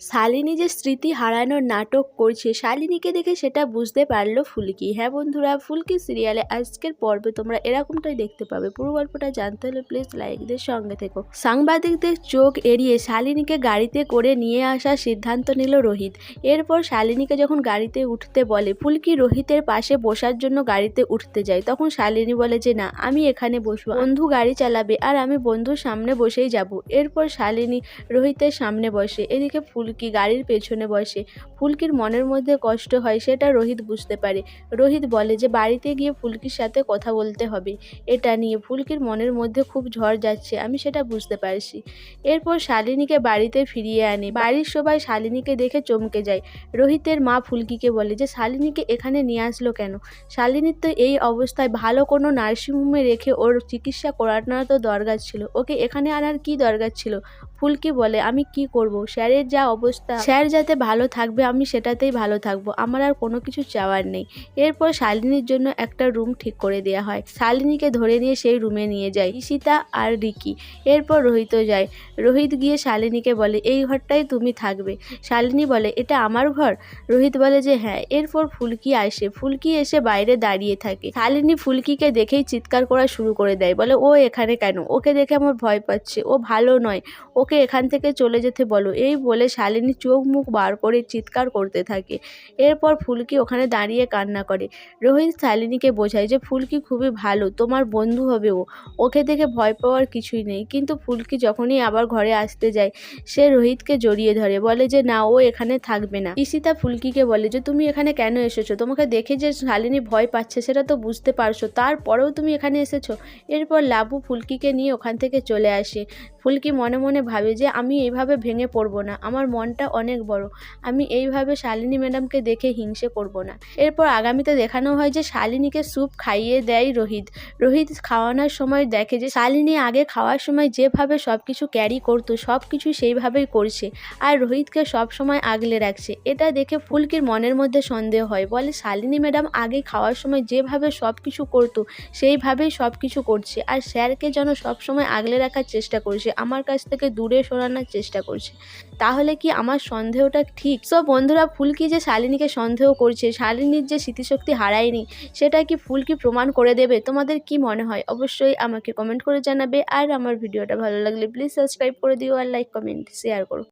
শালিনী যে স্মৃতি হারানোর নাটক করছে, শালিনীকে দেখে সেটা বুঝতে পারল ফুলকি। হ্যাঁ বন্ধুরা, ফুলকি সিরিয়ালে আজকের পর্বে তোমরা এরকমটাই দেখতে পাবে। পুরো গল্পটা জানতে হলে প্লিজ লাইকদের সঙ্গে থেকো। সাংবাদিকদের চোখ এড়িয়ে শালিনীকে গাড়িতে করে নিয়ে আসার সিদ্ধান্ত নিল রোহিত। এরপর শালিনীকে যখন গাড়িতে উঠতে বলে, ফুলকি রোহিতের পাশে বসার জন্য গাড়িতে উঠতে যায়, তখন শালিনী বলে যে, না, আমি এখানে বসবো। বন্ধু গাড়ি চালাবে আর আমি বন্ধুর সামনে বসেই যাব। এরপর শালিনী রোহিতের সামনে বসে। এদিকে ফুলকি গাড়ির পেছনে বসে। ফুলকির মনের মধ্যে কষ্ট হয়, সেটা রোহিত বুঝতে পারে। রোহিত বলে যে, বাড়িতে গিয়ে ফুলকির সাথে কথা বলতে হবে। এটা নিয়ে ফুলকির মনের মধ্যে খুব ঝড় যাচ্ছে, আমি সেটা বুঝতে পারছি। এরপর শালিনীকে বাড়িতে ফিরিয়ে আনে। বাড়ির সবাই শালিনীকে দেখে চমকে যায়। রোহিতের মা ফুলকিকে বলে যে, শালিনীকে এখানে নিয়ে আসলো কেন? শালিনীর তো এই অবস্থায় ভালো কোনো নার্সিংহোমে রেখে ওর চিকিৎসা করানোর তো দরকার ছিল। ওকে এখানে আনার কি দরকার ছিল? ফুলকি বলে, আমি কি করব? স্যারের যা অবস্থা, স্যার যাতে ভালো থাকবে, আমি সেটাতেই ভালো থাকব। আমার আর কোনো কিছু চাওয়ার নেই। এরপর শালিনীর জন্য একটা রুম ঠিক করে দেওয়া হয়। শালিনীকে ধরে নিয়ে সেই রুমে নিয়ে যায় ঈশিতা আর রিকি। এরপর রোহিতও যায়। রোহিত গিয়ে শালিনীকে বলে, এই ঘরটাই তুমি থাকবে? শালিনী বলে, এটা আমার ঘর? রোহিত বলে যে হ্যাঁ। এরপর ফুলকি আসে। ফুলকি এসে বাইরে দাঁড়িয়ে থাকে। শালিনী ফুলকিকে দেখেই চিৎকার করা শুরু করে দেয়। বলে, ও এখানে কেন? ওকে দেখে আমার ভয় পাচ্ছে। ও ভালো নয়। ওকে এখান থেকে চলে যেতে বলো। এই বলে শালিনী চোখ মুখ বার করে চিৎকার করতে থাকে। এরপর ফুলকি ওখানে দাঁড়িয়ে কান্না করে। রোহিত শালিনীকে বোঝায় যে ফুলকি খুবই ভালো, তোমার বন্ধু হবে ও। ওকে দেখে ভয় পাওয়ার কিছুই নেই। কিন্তু ফুলকি যখনই আবার ঘরে আসতে যায়, সে রোহিতকে জড়িয়ে ধরে। বলে যে, না, ও এখানে থাকবে না। ঈশিতা ফুলকিকে বলে যে, তুমি এখানে কেন এসেছ? তোমাকে দেখে যে শালিনী ভয় পাচ্ছে, সেটা তো বুঝতে পারছ। তারপরেও তুমি এখানে এসেছ? এরপর লাবু ফুলকিকে নিয়ে ওখান থেকে চলে আসে। ফুলকি মনে মনে ভাবে যে আমি এইভাবে ভেঙে পড়ব না। আমার মনটা অনেক বড়। আমি এইভাবে শালিনী ম্যাডামকে দেখে হিংসে করব না। এরপর আগামীতে দেখানো হয় যে শালিনীকে স্যুপ খাইয়ে দেয় রোহিত। রোহিত খাওয়ানোর সময় দেখে যে শালিনী আগে খাওয়ার সময় যেভাবে সব কিছু ক্যারি করতো সব কিছু সেইভাবেই করছে আর রোহিতকে সব সময় আগলে রাখছে। এটা দেখে ফুলকির মনের মধ্যে সন্দেহ হয়। বলে, শালিনী ম্যাডাম আগে খাওয়ার সময় যেভাবে সব কিছু করতো, সেইভাবেই সব কিছু করছে। আর স্যারকে যেন সব সময় আগলে রাখার চেষ্টা করছে। আমার কাছ থেকে দূরে সরানোর চেষ্টা করছে। তাহলে কি আমার সন্দেহটা ঠিক? সব বন্ধুরা, ফুলকি যে শালিনীকে সন্দেহ করছে, শালিনীর যে স্মৃতিশক্তি হারায়নি, সেটা কি ফুলকি প্রমাণ করে দেবে? তোমাদের কি মনে হয়? অবশ্যই আমাকে কমেন্ট করে জানাবে। আর আমার ভিডিওটা ভালো লাগলে প্লিজ সাবস্ক্রাইব করে দিও আর লাইক কমেন্ট শেয়ার করো।